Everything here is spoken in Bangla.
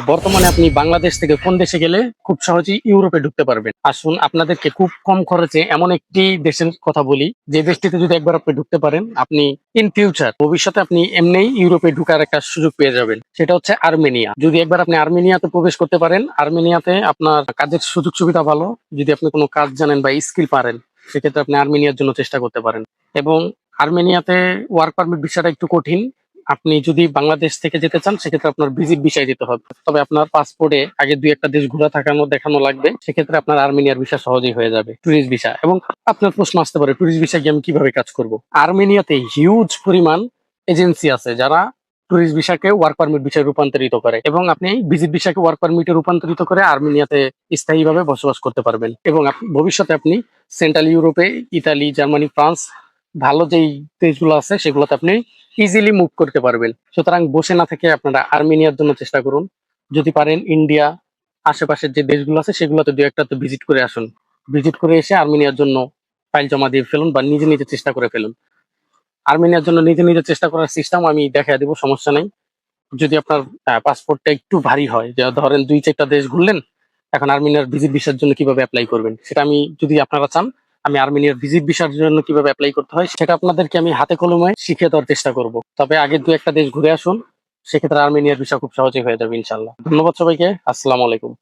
বর্তমানে আপনি বাংলাদেশ থেকে কোন দেশে গেলে খুব সহজেই ইউরোপে ঢুকতে পারবেন? আসুন, আপনাদেরকে খুব কম খরচে এমন একটি দেশের কথা বলি, যে দেশটিতে যদি একবার আপনি ঢুকতে পারেন, আপনি ইন ফিউচার ভবিষ্যতে আপনি এমনিই ইউরোপে ঢুকার একটা সুযোগ পেয়ে যাবেন। সেটা হচ্ছে আর্মেনিয়া। যদি একবার আপনি আর্মেনিয়াতে প্রবেশ করতে পারেন, আর্মেনিয়াতে আপনার কাজের সুযোগ সুবিধা ভালো। যদি আপনি কোনো কাজ জানেন বা স্কিল পারেন, সেক্ষেত্রে আপনি আর্মেনিয়ার জন্য চেষ্টা করতে পারেন। এবং আর্মেনিয়াতে ওয়ার্ক পারমিট বিষয়টা একটু কঠিন। আপনি যদি বাংলাদেশ থেকে যেতে চান, সেক্ষেত্রে আপনার ভিজিট বিষয় দিতে হবে। তবে আপনার পাসপোর্টে আগে দুই একটা দেশ ঘোরা থাকানো, দেখানো লাগবে। সেক্ষেত্রে আপনার আর্মেনিয়ার ভিসা সহজেই হয়ে যাবে ট্যুরিস্ট ভিসা এবং আপনার প্রশ্ন আসতে পারে ট্যুরিস্ট ভিসা গিয়ে আমি কীভাবে কাজ করব? আর্মেনিয়াতে হিউজ পরিমাণ এজেন্সি আছে যারা ট্যুরিস্ট ভিসাকে ওয়ার্ক পারমিট বিষয়ে রূপান্তরিত করে এবং আপনি ভিজিট ভিসাকে ওয়ার্ক পারমিটে রূপান্তরিত করে আর্মেনিয়াতে স্থায়ীভাবে বসবাস করতে পারবেন। এবং ভবিষ্যতে আপনি সেন্ট্রাল ইউরোপে ইতালি জার্মানি ফ্রান্স ভালো যেই দেশগুলো আছে, সেগুলোতে আপনি ইজিলি মুভ করতে পারবেন। সুতরাং বসে না থেকে আপনারা আর্মেনিয়ার জন্য চেষ্টা করুন। যদি পারেন ইন্ডিয়া, আশেপাশের যে দেশগুলো আছে, সেগুলোতে দু একটা তো ভিজিট করে আসুন। ভিজিট করে এসে আর্মেনিয়ার জন্য ফাইল জমা দিয়ে ফেলুন বা নিজে নিজে চেষ্টা করে ফেলুন। আর্মেনিয়ার জন্য নিজে নিজে চেষ্টা করার সিস্টেম আমি দেখা দেবো, সমস্যা নেই। যদি আপনার পাসপোর্টটা একটু ভারী হয়, যে ধরেন দুই চারটা দেশ ঘুরলেন, এখন আর্মেনিয়ার ভিজিট ভিসার জন্য কীভাবে অ্যাপ্লাই করবেন? সেটা আমি যদি আপনারা চান আমি আর্মেনিয়ার ভিজিট ভিসার জন্য কীভাবে অ্যাপ্লাই করতে হয়, সেটা আপনাদেরকে আমি হাতে কলমে শিখিয়ে দেওয়ার চেষ্টা করব। তবে আগে দু একটা দেশ ঘুরে আসুন, সেক্ষেত্রে আর্মেনিয়ার ভিসা খুব সহজেই হয়ে যাবে ইনশাল্লাহ ধন্যবাদ সবাইকে, আসসালামু আলাইকুম।